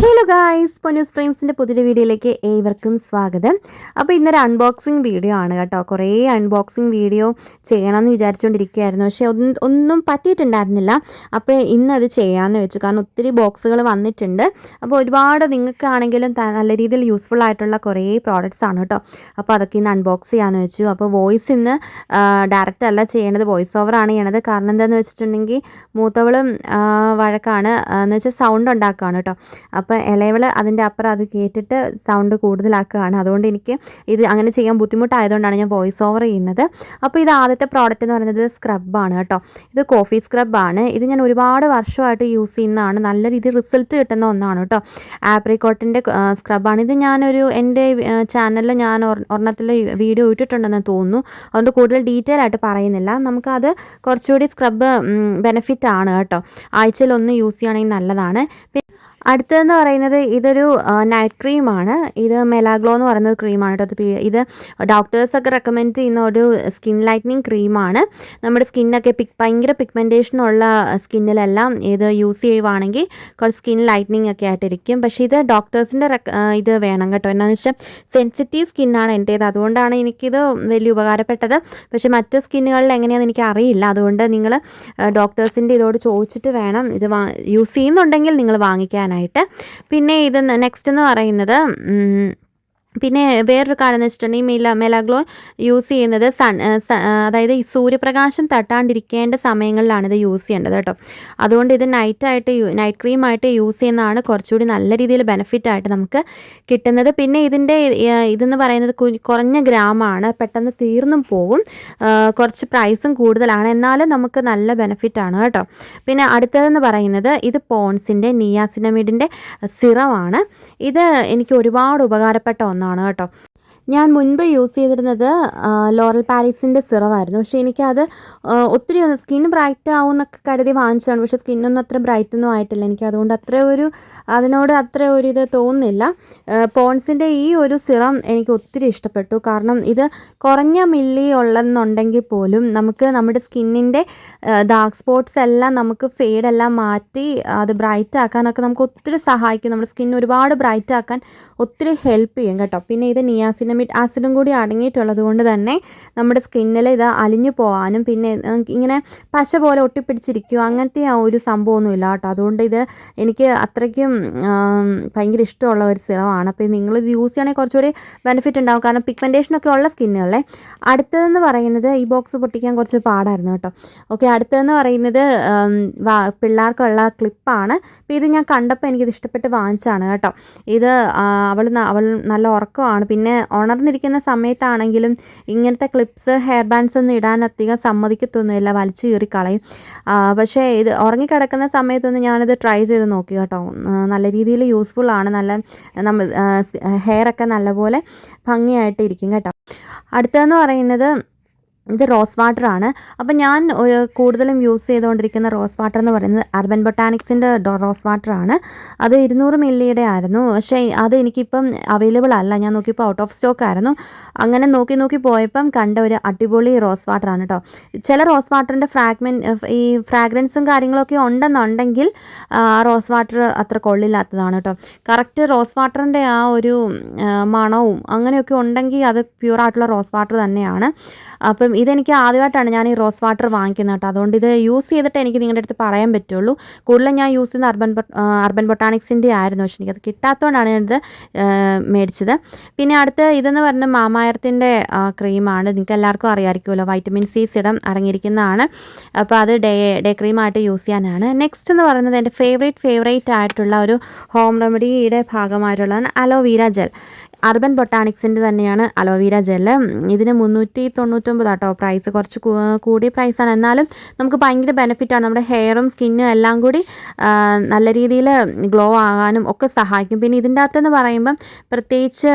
Hello guys Ponnoos ഫ്രെയിംസിന്റെ പുതിയ വീഡിയോയിലേക്ക് ഏവർക്കും സ്വാഗതം. അപ്പോൾ ഇന്നൊരു അൺബോക്സിങ് വീഡിയോ ആണ് കേട്ടോ. കുറേ അൺബോക്സിങ് വീഡിയോ ചെയ്യണമെന്ന് വിചാരിച്ചുകൊണ്ടിരിക്കുകയായിരുന്നു. പക്ഷേ ഒന്നും ഒന്നും പറ്റിയിട്ടുണ്ടായിരുന്നില്ല. അപ്പോൾ ഇന്നത് ചെയ്യാമെന്ന് വെച്ചു. കാരണം ഒത്തിരി ബോക്സുകൾ വന്നിട്ടുണ്ട്. അപ്പോൾ ഒരുപാട് നിങ്ങൾക്കാണെങ്കിലും നല്ല രീതിയിൽ യൂസ്ഫുൾ ആയിട്ടുള്ള കുറേ പ്രോഡക്റ്റ്സ് ആണ് കേട്ടോ. അപ്പോൾ അതൊക്കെ ഇന്ന് അൺബോക്സ് ചെയ്യാമെന്ന് വെച്ചു. അപ്പോൾ വോയിസ് ഇന്ന് ഡയറക്റ്റ് അല്ല ചെയ്യേണ്ടത്. വോയിസ് ഓവർ ആണ് ചെയ്യണത്. കാരണം എന്താണെന്ന് വെച്ചിട്ടുണ്ടെങ്കിൽ മൂത്തവളും വഴക്കാണ്. എന്ന് വെച്ചാൽ സൗണ്ട് ഉണ്ടാക്കുകയാണ് കേട്ടോ. അപ്പോൾ ഇളയവൾ അതിന്റെ അപ്പുറം അത് കേട്ടിട്ട് സൗണ്ട് കൂടുതലാക്കുകയാണ്. അതുകൊണ്ട് എനിക്ക് ഇത് അങ്ങനെ ചെയ്യാൻ ബുദ്ധിമുട്ടായതുകൊണ്ടാണ് ഞാൻ വോയിസ് ഓവർ ചെയ്യുന്നത്. അപ്പോൾ ഇത് ആദ്യത്തെ പ്രോഡക്റ്റ് എന്ന് പറയുന്നത് സ്ക്രബാണ് കേട്ടോ. ഇത് കോഫി സ്ക്രബാണ് ഇത് ഞാൻ ഒരുപാട് വർഷമായിട്ട് യൂസ് ചെയ്യുന്നതാണ്. നല്ല രീതിയിൽ റിസൾട്ട് കിട്ടുന്ന ഒന്നാണ് കേട്ടോ. ആപ്രിക്കോട്ടിന്റെ സ്ക്രബാണ് ഇത് ഞാനൊരു എന്റെ ചാനലിൽ ഞാൻ ഒര- ഒരെണ്ണത്തിൽ വീഡിയോ ഇട്ടിട്ടുണ്ടെന്ന് തോന്നുന്നു. അതുകൊണ്ട് കൂടുതൽ ഡീറ്റെയിൽ ആയിട്ട് പറയുന്നില്ല. നമുക്കത് കുറച്ചുകൂടി സ്ക്രബ് ബെനിഫിറ്റ് ആണ് കേട്ടോ. ആഴ്ചയിൽ ഒന്ന് യൂസ് ചെയ്യുകയാണെങ്കിൽ നല്ലതാണ്. അടുത്തതെന്ന് പറയുന്നത് ഇതൊരു നൈറ്റ് ക്രീമാണ് ഇത് മെലാഗ്ലോ എന്ന് പറയുന്ന ക്രീമാണ് കേട്ടോ. ഇത് ഡോക്ടേഴ്സൊക്കെ റെക്കമെൻഡ് ചെയ്യുന്ന ഒരു സ്കിൻ ലൈറ്റനിങ് ക്രീമാണ് നമ്മുടെ സ്കിന്നൊക്കെ പിക് ഭയങ്കര പിഗ്മെന്റേഷൻ ഉള്ള സ്കിന്നിലെല്ലാം ഇത് യൂസ് ചെയ്യുവാണെങ്കിൽ കുറച്ച് സ്കിൻ ലൈറ്റനിങ് ഒക്കെ ആയിട്ടിരിക്കും. പക്ഷേ ഇത് ഡോക്ടേഴ്സിന്റെ ഇത് വേണം കേട്ടോ. എന്നാന്ന് വെച്ചാൽ സെൻസിറ്റീവ് സ്കിന്നാണ് എന്റേത് അതുകൊണ്ടാണ് എനിക്കിത് വലിയ ഉപകാരപ്പെട്ടത്. പക്ഷേ മറ്റ് സ്കിന്നുകളിൽ എങ്ങനെയാണെന്ന് എനിക്ക് അറിയില്ല. അതുകൊണ്ട് നിങ്ങൾ ഡോക്ടേഴ്സിന്റെ ഇതോട് ചോദിച്ചിട്ട് വേണം ഇത് യൂസ് ചെയ്യുന്നുണ്ടെങ്കിൽ നിങ്ങൾ വാങ്ങിക്കാനായിട്ട് പിന്നെ ഇത് നെക്സ്റ്റ് എന്ന് പറയുന്നത് പിന്നെ വേറൊരു കാരണം എന്ന് വെച്ചിട്ടുണ്ടെങ്കിൽ മെല മെലാഗ്ലോ യൂസ് ചെയ്യുന്നത് സൺ അതായത് ഈ സൂര്യപ്രകാശം തട്ടാണ്ടിരിക്കേണ്ട സമയങ്ങളിലാണ് ഇത് യൂസ് ചെയ്യേണ്ടത് കേട്ടോ. അതുകൊണ്ട് ഇത് നൈറ്റായിട്ട് നൈറ്റ് ക്രീമായിട്ട് യൂസ് ചെയ്യുന്നതാണ് കുറച്ചുകൂടി നല്ല രീതിയിൽ ബെനിഫിറ്റ് ആയിട്ട് നമുക്ക് കിട്ടുന്നത്. പിന്നെ ഇതിന്റെ ഇതെന്ന് പറയുന്നത് കുറഞ്ഞ ഗ്രാമാണ് പെട്ടെന്ന് തീർന്നും പോകും കുറച്ച് പ്രൈസും കൂടുതലാണ്. എന്നാലും നമുക്ക് നല്ല ബെനിഫിറ്റ് ആണ് കേട്ടോ. പിന്നെ അടുത്തതെന്ന് പറയുന്നത് ഇത് പോൺസിന്റെ നിയാസിനമിഡിന്റെ സിറമാണ്. ഇത് എനിക്ക് ഒരുപാട് ഉപകാരപ്പെട്ട ഒന്നാണ് കേട്ടോ. ഞാൻ മുൻപ് യൂസ് ചെയ്തിരുന്നത് ലോറൽ പാരീസിന്റെ സിറമായിരുന്നു പക്ഷേ എനിക്കത് ഒത്തിരി ഒന്ന് സ്കിൻ ബ്രൈറ്റ് ആവും എന്നൊക്കെ കരുതി വാങ്ങിച്ചതാണ്. പക്ഷേ സ്കിന്നൊന്നും അത്ര ബ്രൈറ്റ് ഒന്നും ആയിട്ടില്ല. എനിക്ക് അതുകൊണ്ട് അത്ര ഒരു അതിനോട് അത്ര ഒരു ഇത് തോന്നുന്നില്ല. പോൺസിന്റെ ഈ ഒരു സിറം എനിക്ക് ഒത്തിരി ഇഷ്ടപ്പെട്ടു. കാരണം ഇത് കുറഞ്ഞ മില്ലി ഉള്ളതെന്നുണ്ടെങ്കിൽ പോലും നമുക്ക് നമ്മുടെ സ്കിന്നിന്റെ ഡാർക്ക് സ്പോട്ട്സ് എല്ലാം നമുക്ക് ഫെയ്ഡെല്ലാം മാറ്റി അത് ബ്രൈറ്റ് ആക്കാനൊക്കെ നമുക്ക് ഒത്തിരി സഹായിക്കും. നമ്മുടെ സ്കിൻ ഒരുപാട് ബ്രൈറ്റ് ആക്കാൻ ഒത്തിരി ഹെൽപ്പ് ചെയ്യും കേട്ടോ. പിന്നെ ഇത് നിയാസിനമിഡ് ആസിഡും കൂടി അടങ്ങിയിട്ടുള്ളത് കൊണ്ട് തന്നെ നമ്മുടെ സ്കിന്നിൽ ഇത് അലിഞ്ഞു പോകാനും പിന്നെ ഇങ്ങനെ പശ പോലെ ഒട്ടിപ്പിടിച്ചിരിക്കുക അങ്ങനത്തെ ആ ഒരു സംഭവമൊന്നും ഇല്ല കേട്ടോ. അതുകൊണ്ട് ഇത് എനിക്ക് അത്രയ്ക്കും ഭയങ്കര ഇഷ്ടമുള്ള ഒരു സിറമാണ് അപ്പോൾ നിങ്ങൾ ഇത് യൂസ് ചെയ്യണമെങ്കിൽ കുറച്ചുകൂടി ബെനിഫിറ്റ് ഉണ്ടാവും. കാരണം പിഗ്മെന്റേഷൻ ഒക്കെ ഉള്ള സ്കിന്നുകളെ. അടുത്തതെന്ന് പറയുന്നത് ഈ ബോക്സ് പൊട്ടിക്കാൻ കുറച്ച് പാടായിരുന്നു കേട്ടോ. ഓക്കെ അടുത്തതെന്ന് പറയുന്നത് പിള്ളേർക്കുള്ള ക്ലിപ്പാണ്. അപ്പോൾ ഇത് ഞാൻ കണ്ടപ്പോൾ എനിക്കിത് ഇഷ്ടപ്പെട്ട് വാങ്ങിച്ചാണ് കേട്ടോ. ഇത് അവൾ അവൾ നല്ല ഉറക്കമാണ്. പിന്നെ ഉണർന്നിരിക്കുന്ന സമയത്താണെങ്കിലും ഇങ്ങനത്തെ ക്ലിപ്സ് ഹെയർ ബാൻഡ്സ് ഒന്നും ഇടാൻ അധികം സമ്മതിക്കത്തൊന്നുമില്ല. വലിച്ചു കീറി കളയും. പക്ഷേ ഇത് ഉറങ്ങിക്കിടക്കുന്ന സമയത്തൊന്ന് ഞാനിത് ട്രൈ ചെയ്ത് നോക്കി കേട്ടോ. നല്ല രീതിയിൽ യൂസ്ഫുൾ ആണ്. നല്ല നമ്മൾ ഹെയറൊക്കെ നല്ലപോലെ ഭംഗിയായിട്ട് ഇരിക്കും കേട്ടോ. അടുത്തതെന്ന് പറയുന്നത് ഇത് റോസ് വാട്ടർ ആണ്. അപ്പം ഞാൻ കൂടുതലും യൂസ് ചെയ്തുകൊണ്ടിരിക്കുന്ന റോസ് വാട്ടർ എന്ന് പറയുന്നത് അർബൻ ബൊട്ടാനിക്സിന്റെ റോസ് വാട്ടർ ആണ്. അത് ഇരുന്നൂറ് മില്ലിയുടെ ആയിരുന്നു. പക്ഷേ അത് എനിക്കിപ്പം അവൈലബിൾ അല്ല. ഞാൻ നോക്കിയപ്പോൾ ഔട്ട് ഓഫ് സ്റ്റോക്ക് ആയിരുന്നു. അങ്ങനെ നോക്കി നോക്കി പോയപ്പം കണ്ട ഒരു അടിപൊളി റോസ് വാട്ടർ ആണ് കേട്ടോ ചില റോസ് വാട്ടറിന്റെ ഫ്രാഗ്മെൻ ഈ ഫ്രാഗ്രൻസും കാര്യങ്ങളൊക്കെ ഉണ്ടെന്നുണ്ടെങ്കിൽ ആ, റോസ് വാട്ടർ അത്ര കൊള്ളില്ലാത്തതാണ് കേട്ടോ കറക്റ്റ് റോസ് വാട്ടറിന്റെ ആ ഒരു മണവും അങ്ങനെയൊക്കെ ഉണ്ടെങ്കിൽ അത് പ്യൂറായിട്ടുള്ള റോസ് വാട്ടർ തന്നെയാണ്. അപ്പം ഇതെനിക്ക് ആദ്യമായിട്ടാണ് ഞാൻ ഈ റോസ് വാട്ടർ വാങ്ങിക്കുന്നത് കേട്ടോ. അതുകൊണ്ട് ഇത് യൂസ് ചെയ്തിട്ട് എനിക്ക് നിങ്ങളുടെ അടുത്ത് പറയാൻ പറ്റുള്ളൂ. കൂടുതലും ഞാൻ യൂസ് ചെയ്യുന്ന അർബൻ അർബൻ ബൊട്ടാണിക്സിന്റെ ആയിരുന്നു. പക്ഷേ എനിക്കത് കിട്ടാത്തതുകൊണ്ടാണ് ഞാനിത് മേടിച്ചത്. പിന്നെ അടുത്ത് ഇതെന്ന് പറയുന്നത് മാമായർത്തിന്റെ ക്രീമാണ്. നിങ്ങൾക്ക് എല്ലാവർക്കും അറിയാമായിരിക്കുമല്ലോ. വൈറ്റമിൻ സി സിഡം അടങ്ങിയിരിക്കുന്നതാണ്. അപ്പോൾ അത് ഡേ ഡേ ക്രീമായിട്ട് യൂസ് ചെയ്യാനാണ്. നെക്സ്റ്റ് എന്ന് പറയുന്നത് എന്റെ ഫേവറേറ്റ് ഫേവറേറ്റ് ആയിട്ടുള്ള ഒരു ഹോം റെമഡിയുടെ ഭാഗമായിട്ടുള്ളതാണ് അലോവീര ജെൽ. അർബൻ ബൊട്ടാണിക്സിന്റെ തന്നെയാണ് അലോവീര ജെല്ല് ഇതിന് മുന്നൂറ്റി തൊണ്ണൂറ്റൊമ്പത് ആട്ടോ പ്രൈസ് കുറച്ച് കൂടിയ പ്രൈസാണ് എന്നാലും നമുക്ക് ഭയങ്കര ബെനിഫിറ്റാണ് നമ്മുടെ ഹെയറും സ്കിന്നും എല്ലാം കൂടി നല്ല രീതിയിൽ ഗ്ലോ ആകാനും ഒക്കെ സഹായിക്കും. പിന്നെ ഇതിന്റെ അകത്തെന്ന് പറയുമ്പം പ്രത്യേകിച്ച്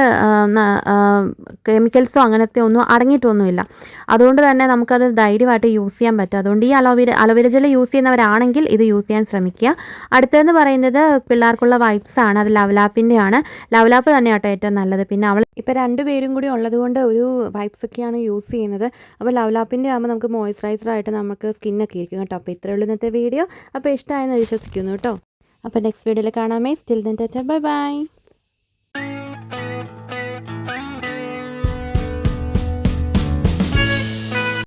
കെമിക്കൽസോ അങ്ങനത്തെ ഒന്നും അടങ്ങിയിട്ടൊന്നുമില്ല. അതുകൊണ്ട് തന്നെ നമുക്കത് ധൈര്യമായിട്ട് യൂസ് ചെയ്യാൻ പറ്റും. അതുകൊണ്ട് ഈ അലോവീര അലോവീര ജെല്ല് യൂസ് ചെയ്യുന്നവരാണെങ്കിൽ ഇത് യൂസ് ചെയ്യാൻ ശ്രമിക്കുക. അടുത്തതെന്ന് പറയുന്നത് പിള്ളേർക്കുള്ള വൈപ്സ് ആണ്. അത് ലവലാപ്പിന്റെ ആണ് ലവലാപ്പ് തന്നെയാട്ടോ ഏറ്റവും നല്ലത്. പിന്നെ അവൾ ഇപ്പോൾ രണ്ടുപേരും കൂടി ഉള്ളതുകൊണ്ട് ഒരു വൈപ്സ് ഒക്കെയാണ് യൂസ് ചെയ്യുന്നത്. അപ്പോൾ ലവ്ലാപ്പിന്റെ ആകുമ്പോൾ നമുക്ക് മോയ്സ്ചറൈസർ ആയിട്ട് നമുക്ക് സ്കിന്നൊക്കെ ഇരിക്കും കേട്ടോ. അപ്പോൾ ഇത്രയേ ഉള്ളൂ ഇന്നത്തെ വീഡിയോ അപ്പോൾ ഇഷ്ടമായെന്ന് വിശ്വസിക്കുന്നു കേട്ടോ. അപ്പോൾ നെക്സ്റ്റ് വീഡിയോയിൽ കാണാമേ. Still then touch bye bye